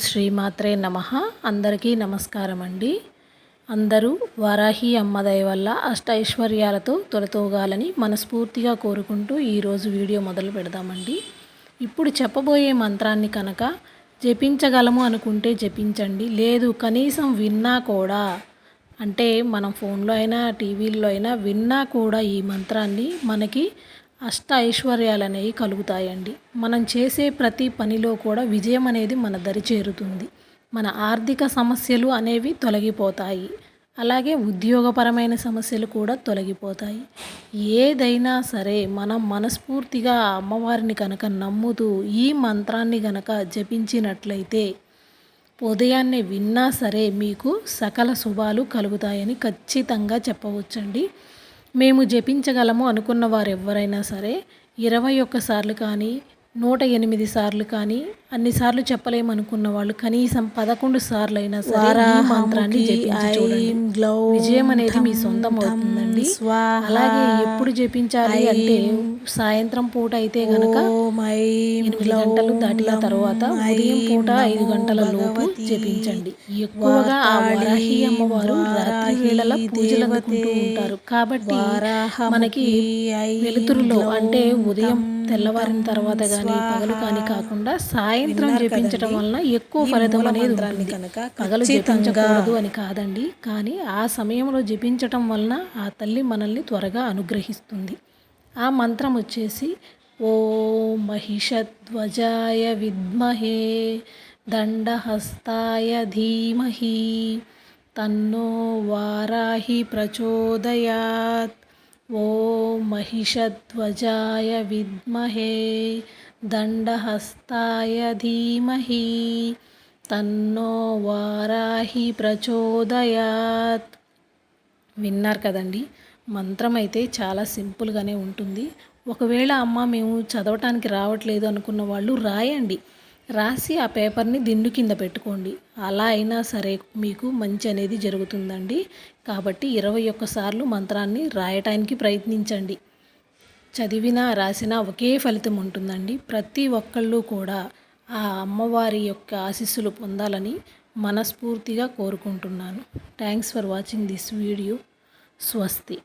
శ్రీమాత్రే నమ. అందరికీ నమస్కారం అండి అందరూ వారాహి అమ్మదయ వల్ల అష్ట ఐశ్వర్యాలతో తొలతోగాలని మనస్ఫూర్తిగా కోరుకుంటూ ఈరోజు వీడియో మొదలు పెడదామండి. ఇప్పుడు చెప్పబోయే మంత్రాన్ని కనుక జపించగలము అనుకుంటే జపించండి. లేదు కనీసం విన్నా కూడా. అంటే మనం ఫోన్లో అయినా టీవీల్లో అయినా విన్నా కూడా ఈ మంత్రాన్ని మనకి అష్ట ఐశ్వర్యాలు అనేవి కలుగుతాయండి. మనం చేసే ప్రతి పనిలో కూడా విజయం అనేది మన దరి చేరుతుంది. మన ఆర్థిక సమస్యలు అనేవి తొలగిపోతాయి. అలాగే ఉద్యోగపరమైన సమస్యలు కూడా తొలగిపోతాయి. ఏదైనా సరే మనం మనస్ఫూర్తిగా అమ్మవారిని కనుక నమ్ముతూ ఈ మంత్రాన్ని కనుక జపించినట్లయితే ఉదయాన్నే విన్నా సరే మీకు సకల శుభాలు కలుగుతాయని ఖచ్చితంగా చెప్పవచ్చండి. మేము జపించగలము అనుకున్న వారు ఎవరైనా సరే ఇరవై ఒక్కసార్లు కానీ నూట ఎనిమిది సార్లు కానీ అన్నిసార్లు చెప్పలేమనుకున్న వాళ్ళు కనీసం పదకొండు సార్లు అయినా సరే ఈ మంత్రాన్ని జపించి చూడండి. విజయం అనేది మీ సొంతం అవుతుందండి. అలాగే ఎప్పుడు జపించాలి అంటే సాయంత్రం పూట అయితే గనక ఎనిమిది గంటలు దాటిన తర్వాత ఉదయం పూట ఐదు గంటల లోపు జపించండి. ఎక్కువగా ఆ వారాహి అమ్మవారు రాత్రి వేళల పూజలు అందుకుంటూ ఉంటారు. కాబట్టి మనకి వెలుతురులో అంటే ఉదయం తెల్లవారిన తర్వాత కానీ పగలు కానీ కాకుండా సాయంత్రం జపించడం వలన ఎక్కువ ఫలితం అనేది ఉంటుంది. కనుక పగలు జపించకూడదు అని కాదండి. కానీ ఆ సమయంలో జపించటం వలన ఆ తల్లి మనల్ని త్వరగా అనుగ్రహిస్తుంది. ఆ మంత్రం వచ్చేసి ఓ మహిషధ్వజాయ విద్మహే దండహస్తాయ ధీమహి తన్నో వారాహి ప్రచోదయాత్. ఓ महिषध्वजाय విద్మహే దండహస్తాయ ధీమహి తన్నో వారాహి ప్రచోదయాత్ విన్నారు కదండి మంత్రం అయితే చాలా సింపుల్గానే ఉంటుంది ఒకవేళ అమ్మ మేము చదవటానికి రావట్లేదు అనుకున్న వాళ్ళు రాయండి రాసి ఆ పేపర్ని దిండు కింద పెట్టుకోండి. అలా అయినా సరే మీకు మంచి అనేది జరుగుతుందండి. కాబట్టి ఇరవై ఒక్కసార్లు మంత్రాన్ని రాయటానికి ప్రయత్నించండి. చదివినా రాసినా ఒకే ఫలితం ఉంటుందండి. ప్రతి ఒక్కళ్ళు కూడా ఆ అమ్మవారి యొక్క ఆశీస్సులు పొందాలని మనస్ఫూర్తిగా కోరుకుంటున్నాను. Thanks for watching this video స్వస్తి